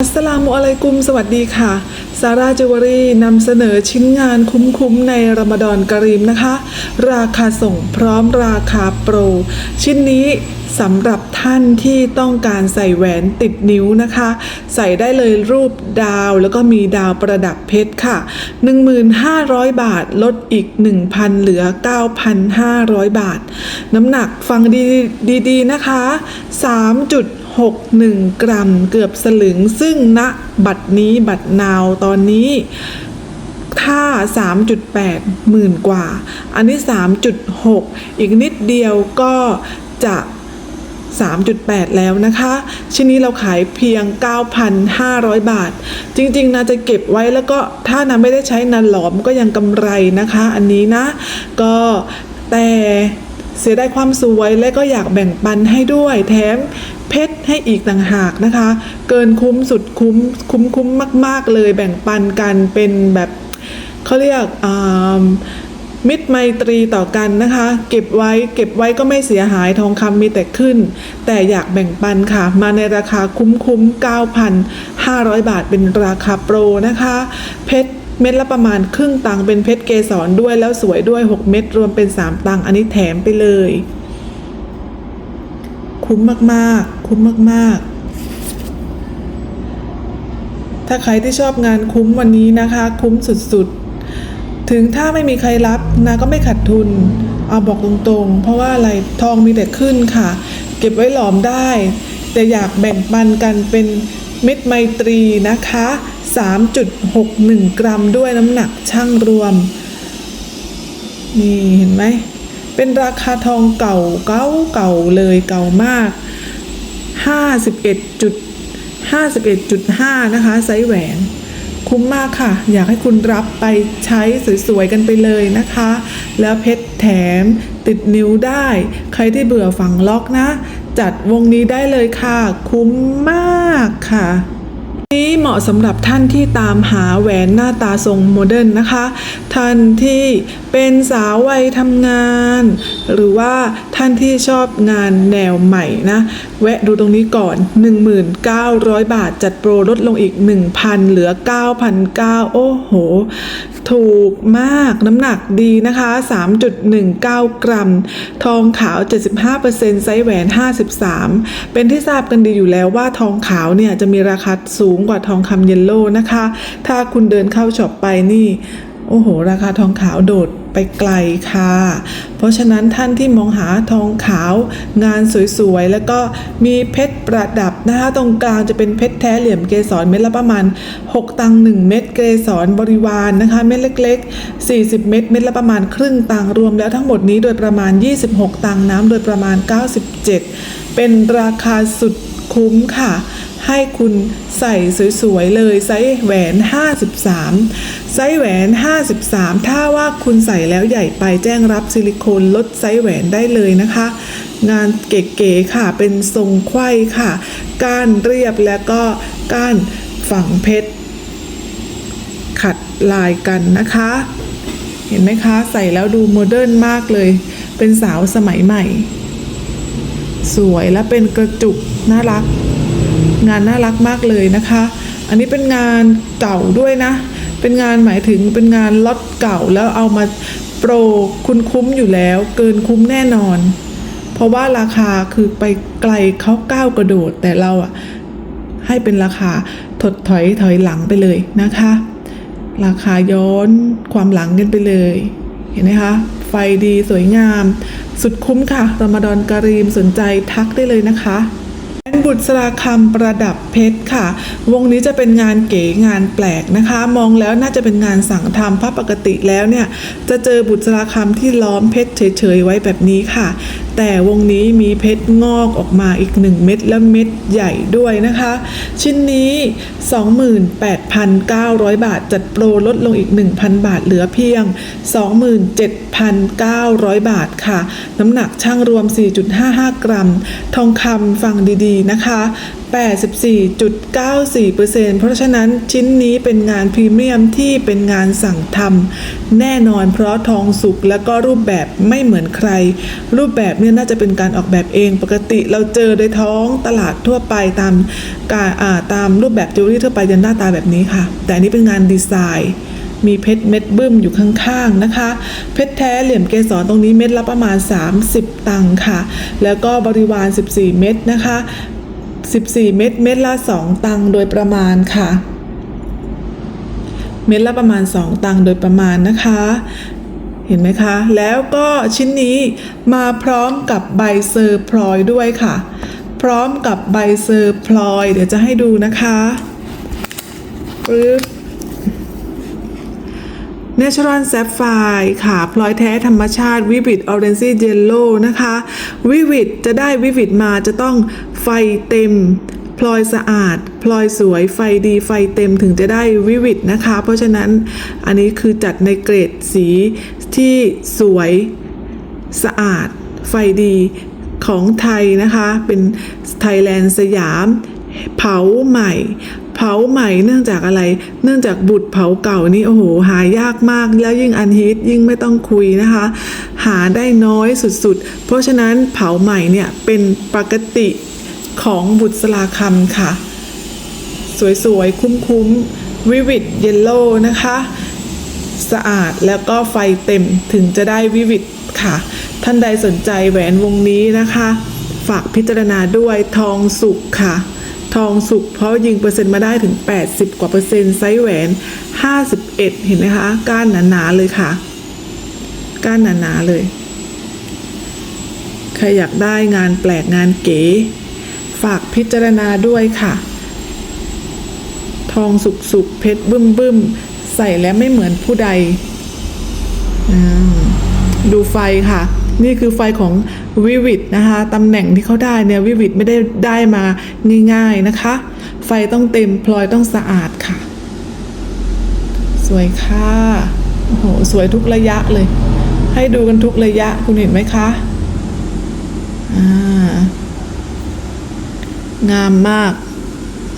อัสสลามุอะลัยกุมสวัสดีค่ะ ซาร่าจิวเวลรี่นำเสนอชิ้นงานคุ้มๆในรอมฎอนกรีมนะคะ ราคาส่งพร้อมราคาโปร ชิ้นนี้สำหรับท่านที่ต้องการใส่แหวนติดนิ้วนะคะ ใส่ได้เลยรูปดาวแล้วก็มีดาวประดับเพชรค่ะ 1,500 บาทลดอีก 1,000 เหลือ 9,500 บาท น้ำหนักฟังดีๆนะคะ 61 กรัม เกือบสลึง ซึ่งณบัตรนี้บัตรนาวตอนนี้ถ้า3.8 หมื่นกว่า อันนี้ 3.6 อีกนิดเดียวก็จะ 3.8 แล้วนะคะ ชิ้นนี้เราขายเพียง 9,500 บาท จริงๆนาจะเก็บไว้แล้วก็ถ้านาไม่ได้ใช้นาหลอมก็ยังกำไรนะคะ อันนี้นะ ก็แต่ เสียดายความสวยและก็อยากแบ่งปันให้ด้วย แถมเพชรให้อีกต่างหากนะคะ เกินคุ้มสุดคุ้มคุ้มคุ้มมาก ๆ เลยแบ่งปันกันเป็นแบบเขาเรียกมิตรไมตรีต่อกันนะคะ เก็บไว้เก็บไว้ก็ไม่เสียหายทองคำมีแต่ขึ้น แต่อยากแบ่งปันค่ะ มาในราคาคุ้มคุ้ม9,500 บาทเป็นราคาโปรนะคะ เพชร เม็ดละประมาณครึ่งตังเป็นเพชรเกสรด้วยแล้วสวยด้วย 6 เม็ดรวมเป็น 3 ตังอันนี้แถมไปเลย คุ้มมากๆ คุ้มมากๆถ้าใครที่ชอบงานคุ้มวันนี้นะคะ คุ้มสุดๆ ถึงถ้าไม่มีใครรับนาก็ไม่ขาดทุน เอาบอกตรงๆ เพราะว่าอะไรทองมีแต่ขึ้นค่ะ เก็บไว้หลอมได้ แต่อยากแบ่งปันกันเป็นมิตรไมตรีนะคะ 3.61 กรัมด้วยน้ำหนักช่างรวม นี่เห็นไหม เป็นราคาทองเก่าเก่าเก่าเลยเก่ามาก 51จุด51.5 นะคะ ไซส์แหวน คุ้มมากค่ะ อยากให้คุณรับไปใช้สวยๆกันไปเลยนะคะ แล้วเพชรแถมติดนิ้วได้ ใครที่เบื่อฝังล็อกนะ จัดวงนี้ได้เลยค่ะ คุ้มมากค่ะ นี้เหมาะสำหรับท่านที่ตามหาแหวนหน้าตาทรงโมเดิร์นนะคะ ท่านที่เป็นสาววัยทำงาน หรือว่าท่านที่ชอบงานแนวใหม่นะ แวะดูตรงนี้ก่อน 1,900 บาทจัดโปรลดลงอีก 1,000 เหลือ 9,900 โอ้โห ถูกมากน้ำหนักดีนะคะ 3.19 กรัม ทองขาว 75%ไซส์แหวน 53 เป็นที่ทราบกันดีอยู่แล้วว่าทองขาวเนี่ยจะมีราคาสูงกว่าทองคำเยลโล่นะคะ ถ้าคุณเดินเข้าช็อปไปนี่ โอ้โห ราคาทองขาวโดด ไปไกลค่ะ เพราะฉะนั้นท่านที่มองหาทองขาวงานสวยๆ แล้วก็มีเพชรประดับนะคะตรงกลางจะเป็นเพชรแท้เหลี่ยมเกสรเม็ดละประมาณ 6 ตัง 1 เม็ดเกสรบริวารนนะคะเม็ดเล็ก ๆ 40 เม็ดเม็ดละประมาณครึ่งตังรวมแล้วทั้งหมดนี้โดยประมาณ 26 ตังน้ำโดยประมาณ 97 เป็นราคาสุดคุ้มค่ะ ให้คุณใส่สวยๆเลยไซส์แหวน 53 ไซส์แหวน 53 ถ้าว่าคุณใส่แล้วใหญ่ไปแจ้งรับซิลิโคนลดไซส์แหวนได้เลยนะคะ งานเก๋ๆค่ะเป็นทรงไขว้ค่ะ ก้านเรียบแล้วก็ก้านฝังเพชร ขัดลายกันนะคะ เห็นไหมคะ ใส่แล้วดูโมเดิร์นมากเลย เป็นสาวสมัยใหม่ สวยและเป็นกระจุกน่ารัก งานน่ารักมากเลยนะคะ อันนี้เป็นงานเก่าด้วยนะ เป็นงานหมายถึงเป็นงานล็อตเก่าแล้วเอามาโปรคุณคุ้มอยู่แล้ว เกินคุ้มแน่นอน เพราะว่าราคาคือไปไกลเขาก้าวกระโดด แต่เราอะให้เป็นราคาถดถอยถอยหลังไปเลยนะคะ ราคาย้อนความหลังกันไปเลย เห็นไหมคะ ไฟดีสวยงาม สุดคุ้มค่ะรอมฎอนการีมสนใจทักได้เลยนะคะ นบุตราคำประดับเพชรค่ะ วงนี้จะเป็นงานเก๋งานแปลกนะคะ มองแล้วน่าจะเป็นงานสั่งทำเพราะปกติแล้วเนี่ย จะเจอบุตราคำที่ล้อมเพชรเฉยๆไว้แบบนี้ค่ะ แต่วงนี้มีเพชรงอกออกมาอีก 1 เม็ดและเม็ดใหญ่ด้วยนะคะ ชิ้นนี้ 28,900 บาท จัดโปรลดลงอีก 1,000 บาทเหลือเพียง 27,900 บาทค่ะ น้ำหนักช่างรวม 4.55 กรัม ทองคำฟังดีๆนะคะ 84.94%เพราะฉะนั้นชิ้นนี้เป็นงานพรีเมียมที่เป็นงานสั่งทำแน่นอนเพราะทองสุกแล้วก็รูปแบบไม่เหมือนใคร รูปแบบเนี่ยน่าจะเป็นการออกแบบเองปกติเราเจอในท้องตลาดทั่วไปตามการอ่าตามรูปแบบจิวเวลรี่ทั่วไปจะหน้าตาแบบนี้ค่ะ แต่อันนี้เป็นงานดีไซน์มีเพชรเม็ดบึ้มอยู่ข้างๆนะคะ เพชรแท้เหลี่ยมเกสรตรงนี้เม็ดละประมาณ 30 ตังค์ค่ะ แล้วก็บริวาร 14 เม็ดนะคะ 14 เม็ดเม็ดละ 2 ตังโดยประมาณค่ะ เม็ดละประมาณ 2 ตังโดยประมาณนะคะ เห็นไหมคะ แล้วก็ชิ้นนี้มาพร้อมกับใบเซอร์พลอยด้วยค่ะ พร้อมกับใบเซอร์พลอย เดี๋ยวจะให้ดูนะคะปึ๊บ Natural Sapphire ค่ะพลอยแท้ธรรมชาติ Vivid Orange Yellow นะคะ Vivid จะได้ Vivid มาจะต้องไฟเต็มพลอยสะอาด พลอยสวย ไฟดี ไฟเต็มถึงจะได้ Vivid นะคะ เพราะฉะนั้นอันนี้คือจัดในเกรดสีที่สวยสะอาด ไฟดีของไทยนะคะ เป็นไทยแลนด์สยาม เผาใหม่ เผาใหม่เนื่องจากอะไร เนื่องจากบุตรเผาเก่านี่โอ้โหหายากมาก แล้วยิ่งอันฮิตยิ่งไม่ต้องคุยนะคะ หาได้น้อยสุดๆ เพราะฉะนั้นเผาใหม่เนี่ยเป็นปกติของบุตรสลาคำค่ะ สวยๆ คุ้มๆวิวิดเยลโล่นะคะ สะอาดแล้วก็ไฟเต็มถึงจะได้วิวิดค่ะ ท่านใดสนใจแหวนวงนี้นะคะ ฝากพิจารณาด้วยทองสุกค่ะ ทองสุกเพราะยิงเปอร์เซ็นต์มาได้ถึง 80 กว่าเปอร์เซ็นต์ไซส์แหวน 51 เห็นไหมคะ ก้านหนาๆเลยค่ะ ก้านหนาๆเลย ใครอยากได้งานแปลกงานเก๋ ฝากพิจารณาด้วยค่ะ ทองสุกสุกเพชรบึ้มบึ้มใส่แล้วไม่เหมือนผู้ใด ดูไฟค่ะ นี่คือไฟของ วิวิดนะคะตำแหน่งที่เขาได้เนี่ยวิวิดไม่ได้ได้มาง่ายๆนะคะ ไฟต้องเต็มพลอยต้องสะอาดค่ะ สวยค่ะโอ้โหสวยทุกระยะเลย ให้ดูกันทุกระยะคุณเห็นไหมคะอ่างามมาก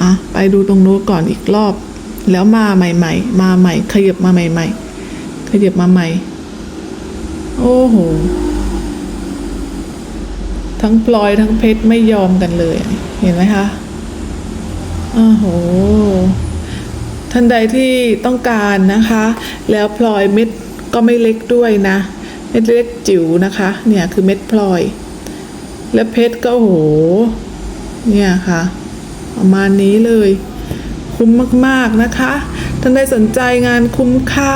อะไปดูตรงนู้นก่อนอีกรอบ แล้วมาใหม่ ๆ มาใหม่ ขยับมาใหม่ ๆ ขยับมาใหม่ โอ้โห ทั้งพลอยทั้งเพชรไม่ยอมกันเลย เห็นไหมคะอ้โหท่านใดที่ต้องการนะคะ แล้วพลอยเม็ดก็ไม่เล็กด้วยนะ เม็ดเล็กจิ๋วนะคะ เนี่ยคือเม็ดพลอย และเพชรก็โอ้โหเนี่ยค่ะ ประมาณนี้เลย คุ้มมากๆนะคะ ท่านใดสนใจงานคุ้มค่า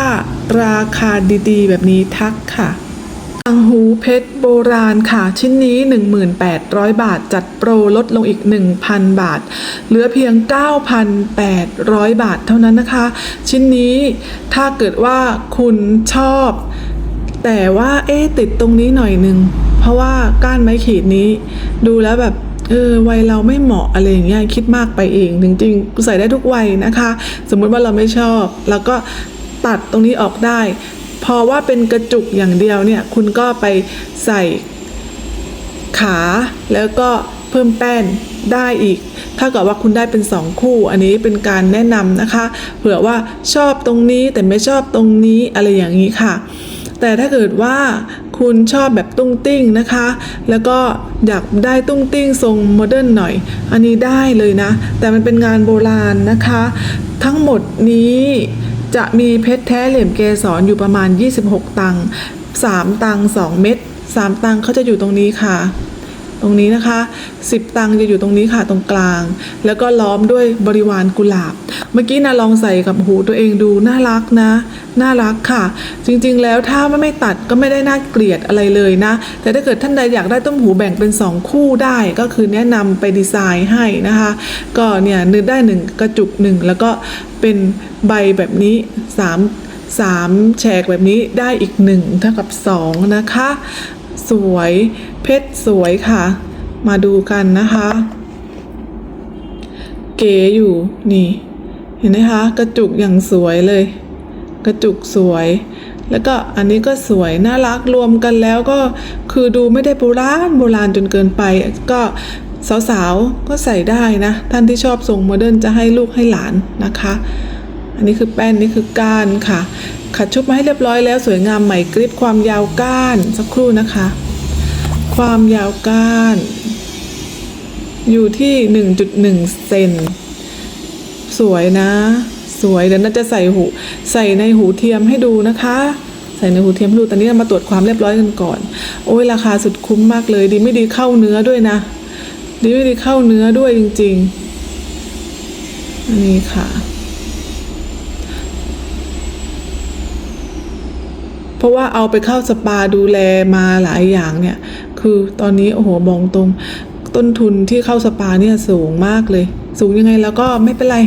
ราคาดีๆ แบบนี้ทักค่ะ ต่างหูเพชรโบราณค่ะ ชิ้นนี้ 1,800 บาท จัดโปรลดลงอีก 1,000 บาท เหลือเพียง 9,800 บาทเท่านั้นนะคะ ชิ้นนี้ถ้าเกิดว่าคุณชอบ แต่ว่าเอ๊ติดตรงนี้หน่อยนึง เพราะว่าก้านไม้ขีดนี้ ดูแล้วแบบเออวัยเราไม่เหมาะอะไรอย่างเงี้ยคิดมากไปเองจริงๆใส่ได้ทุกวัยนะคะ สมมุติว่าเราไม่ชอบ แล้วก็ตัดตรงนี้ออกได้ พอว่าเป็นกระจุกอย่างเดียวเนี่ยคุณก็ไปใส่ขาแล้วก็เพิ่มแป้นได้อีก ถ้าเกิดว่าคุณได้เป็น 2 คู่ อันนี้เป็นการแนะนำนะคะ เผื่อว่าชอบตรงนี้แต่ไม่ชอบตรงนี้อะไรอย่างนี้ค่ะ แต่ถ้าเกิดว่าคุณชอบแบบตุ้งติ้งนะคะ แล้วก็อยากได้ตุ้งติ้งทรงโมเดิร์นหน่อย อันนี้ได้เลยนะ แต่มันเป็นงานโบราณนะคะ ทั้งหมดนี้ จะมีเพชรแท้เหลี่ยมเกสรอยู่ประมาณ 26 ตังค์3ตังค์2เม็ด3ตังค์เขาจะอยู่ตรงนี้ค่ะ ตรงนี้นะคะ 10 ตังค์จะอยู่ตรงนี้ค่ะตรงกลาง แล้วก็ล้อมด้วยบริวารกุหลาบ เมื่อกี้นะลองใส่กับหูตัวเองดูน่ารักนะ น่ารักค่ะ จริงๆ แล้วถ้าไม่ตัดก็ไม่ได้น่าเกลียดอะไรเลยนะ แต่ถ้าเกิดท่านใดอยากได้ต้มหูแบ่งเป็น 2 คู่ได้ก็คือแนะนำไปดีไซน์ให้นะคะ ก็เนี่ยนึกได้หนึ่งกระจุกหนึ่งแล้วก็เป็นใบแบบนี้สามสามแฉกแบบนี้ได้อีกหนึ่งเท่ากับสองนะคะ สวย เพชรสวยค่ะ มาดูกันนะคะ เก๋อยู่นี่ เห็นไหมคะ กระจุกอย่างสวยเลย กระจุกสวย แล้วก็อันนี้ก็สวยน่ารักรวมกันแล้วก็คือดูไม่ได้โบราณโบราณจนเกินไป ก็สาวๆก็ใส่ได้นะ ท่านที่ชอบทรงโมเดิร์นจะให้ลูกให้หลานนะคะ อันนี้คือแป้นนี่คือก้านค่ะ ขัดชุบมาให้เรียบร้อยแล้วสวยงามใหม่กริบความยาวก้านสักครู่นะคะ ความยาวก้าน อยู่ที่ 1.1 เซนสวยนะ สวยเดี๋ยวน่าจะใส่หูใส่ในหูเทียมให้ดูนะคะใส่ในหูเทียมดูตอนนี้มาตรวจความเรียบร้อยกันก่อน โอ้ยราคาสุดคุ้มมากเลย ดีไม่ดีเข้าเนื้อด้วยนะ ดีไม่ดีเข้าเนื้อด้วยจริง ๆนนี้ค่ะ เพ ราะว่าเอาไปเข้าสปาดูแลมาหลายอย่างเนี่ย คือตอนนี้โอ้โหมองตรงต้นทุนที่เข้าสปาเนี่ยสูงมากเลย สูงยังไงแล้วก็ไม่เป็นไร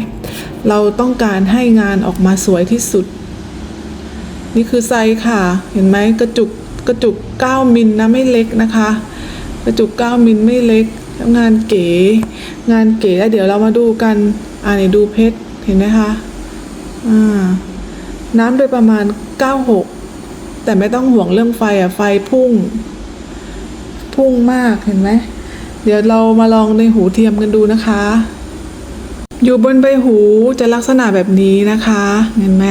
เราต้องการให้งานออกมาสวยที่สุด นี่คือไซค่ะ เห็นไหมกระจุกกระจุก 9 มิลนะไม่เล็กนะคะ กระจุก 9 มิลไม่เล็กแล้วงานเก๋ งานเก๋แล้วเดี๋ยวเรามาดูกัน อ่านี่ดูเพชร เห็นไหมคะ อ่า น้ำโดยประมาณ 96 แต่ไม่ต้องห่วงเรื่องไฟอะไฟพุ่ง พุ่งมากเห็นไหมเดี๋ยวเรามาลองในหูเทียมกันดูนะคะ อยู่บนใบหูจะลักษณะแบบนี้นะคะ เห็นไหม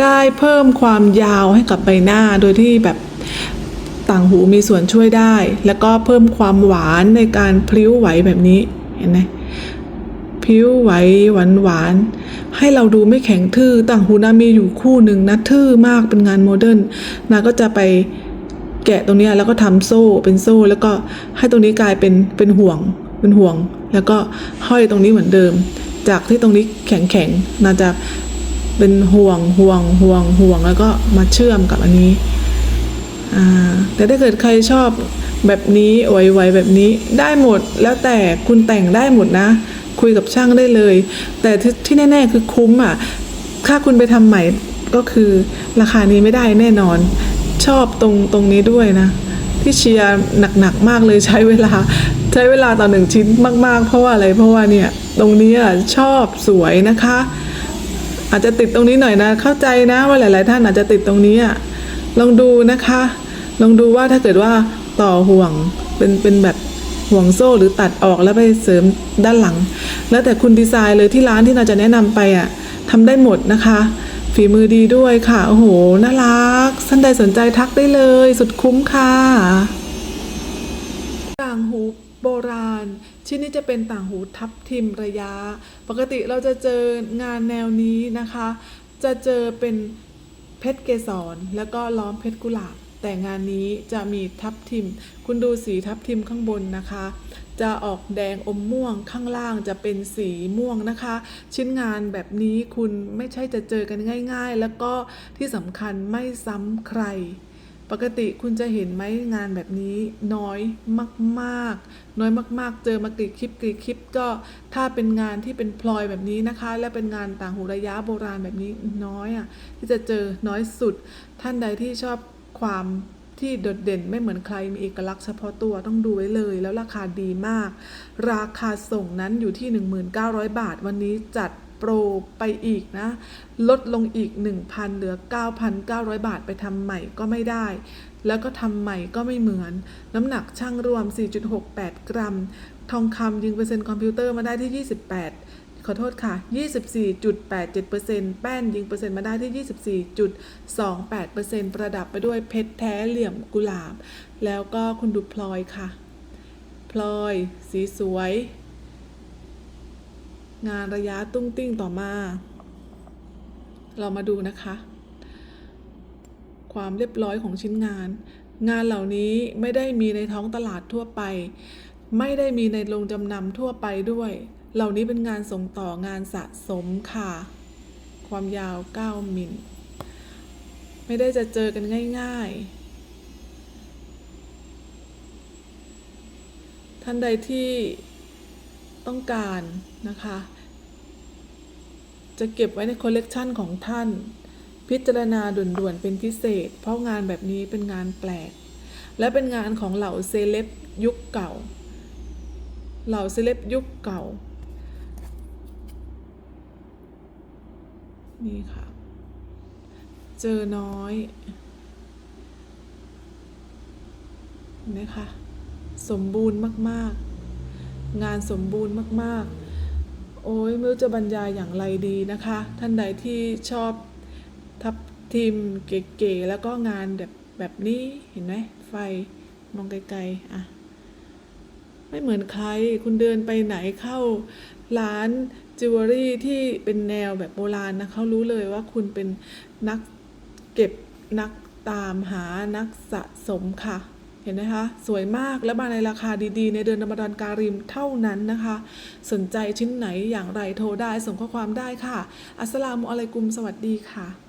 ได้เพิ่มความยาวให้กับใบหน้าโดยที่แบบต่างหูมีส่วนช่วยได้ แล้วก็เพิ่มความหวานในการพลิ้วไหวแบบนี้เห็นไหม พริ้วไหวหวานหวาน ให้เราดูไม่แข็งทื่อต่างหูนามีอยู่คู่หนึ่งนะทื่อมากเป็นงานโมเดิร์นนาก็จะไปแกะตรงนี้แล้วก็ทำโซ่เป็นโซ่ แล้วก็ให้ตรงนี้กลายเป็นเป็นห่วงเป็นห่วง แล้วก็ห้อยตรงนี้เหมือนเดิม จากที่ตรงนี้แข็งแข็งนาจะเป็นห่วงห่วงห่วงห่วงแล้วก็มาเชื่อมกับอันนี้แต่ถ้าเกิดใครชอบแบบนี้ไวๆแบบนี้ได้หมดแล้วแต่คุณแต่งได้หมดนะ คุยกับช่างได้เลย แต่ที่แน่ ๆ คือคุ้มอะถ้าคุณไปทำใหม่ก็คือราคานี้ไม่ได้แน่นอน ชอบตรงตรงนี้ด้วยนะ ที่เชียร์หนักๆมากเลยใช้เวลาใช้เวลาต่อหนึ่งชิ้นมาก ๆ เพราะว่าอะไรเพราะว่าเนี่ยตรงนี้อะชอบสวยนะคะ อาจจะติดตรงนี้หน่อยนะ เข้าใจนะว่าหลาย ๆ ท่านอาจจะติดตรงนี้อะลองดูนะคะ ลองดูว่าถ้าเกิดว่าต่อห่วงเป็นเป็นแบบ ห่วงโซ่หรือตัดออกแล้วไปเสริมด้านหลัง แล้วแต่คุณดีไซน์เลยที่ร้านที่เราจะแนะนำไปอะทำได้หมดนะคะ ฝีมือดีด้วยค่ะ โอ้โห น่ารักท่านใดสนใจทักได้เลย สุดคุ้มค่ะต่างหูโบราณ ชิ้นนี้จะเป็นต่างหูทับทิมระยะ ปกติเราจะเจองานแนวนี้นะคะ จะเจอเป็นเพชรเกสรแล้วก็ล้อมเพชรกุหลาบ แต่งานนี้จะมีทับทิม คุณดูสีทับทิมข้างบนนะคะ จะออกแดงอมม่วงข้างล่างจะเป็นสีม่วงนะคะ ชิ้นงานแบบนี้คุณไม่ใช่จะเจอกันง่าย ๆ แล้วก็ที่สำคัญไม่ซ้ำใคร ปกติคุณจะเห็นไหมงานแบบนี้น้อยมากๆ น้อยมากๆ เจอมากี่คลิปกี่คลิปก็ถ้าเป็นงานที่เป็นพลอยแบบนี้นะคะ และเป็นงานต่างหูระยะโบราณแบบนี้น้อยอะที่จะเจอน้อยสุดท่านใดที่ชอบ ความที่โดดเด่นไม่เหมือนใครมีเอกลักษณ์เฉพาะตัวต้องดูไว้เลย แล้วราคาดีมาก ราคาส่งนั้นอยู่ที่ 1900 บาท วันนี้จัดโปรไปอีกนะ ลดลงอีก 1,000 เหลือ 9,900 บาทไปทำใหม่ก็ไม่ได้ แล้วก็ทำใหม่ก็ไม่เหมือน น้ำหนักช่างรวม 4.68 กรัม ทองคำยิงเปอร์เซ็นต์คอมพิวเตอร์มาได้ที่ 28 ขอโทษค่ะ 24.87%แป้นยิงเปอร์เซ็นต์มาได้ที่ 24.28%ประดับไปด้วยเพชรแท้เหลี่ยมกุหลาบ แล้วก็คุณดูพลอยค่ะ พลอยสีสวย งานระยะตุ้งติ้งต่อมา เรามาดูนะคะ ความเรียบร้อยของชิ้นงาน งานเหล่านี้ไม่ได้มีในท้องตลาดทั่วไป ไม่ได้มีในโรงจำนำทั่วไปด้วย เหล่านี้เป็นงานส่งต่องานสะสมค่ะ ความยาว 9 มิล ไม่ได้จะเจอกันง่ายๆ ท่านใดที่ต้องการนะคะ จะเก็บไว้ในคอลเลกชันของท่าน พิจารณาด่วนๆ เป็นพิเศษ เพราะงานแบบนี้เป็นงานแปลก และเป็นงานของเหล่าเซเลบยุคเก่า เหล่าเซเลบยุคเก่า นี่ค่ะ เจอน้อยเห็นะคะสมบูรณ์มาก ๆ งานสมบูรณ์มาก ๆ โอ้ยไม่รู้จะบรรยายอย่างไรดีนะคะ ท่านใดที่ชอบทับทิมเก๋ๆแล้วก็งานแบบแบบนี้เห็นไหมไฟมองไกลๆอะไม่เหมือนใคร คุณเดินไปไหนเข้าร้าน จิวเวลรี่ที่เป็นแนวแบบโบราณนะเขารู้เลยว่าคุณเป็นนักเก็บนักตามหานักสะสมค่ะ เห็นไหมคะ สวยมากและมาในราคาดีๆ ในเดือนรอมฎอนการิมเท่านั้นนะคะ สนใจชิ้นไหนอย่างไรโทรได้ส่งข้อความได้ค่ะ อัสลามุอะลัยกุม สวัสดีค่ะ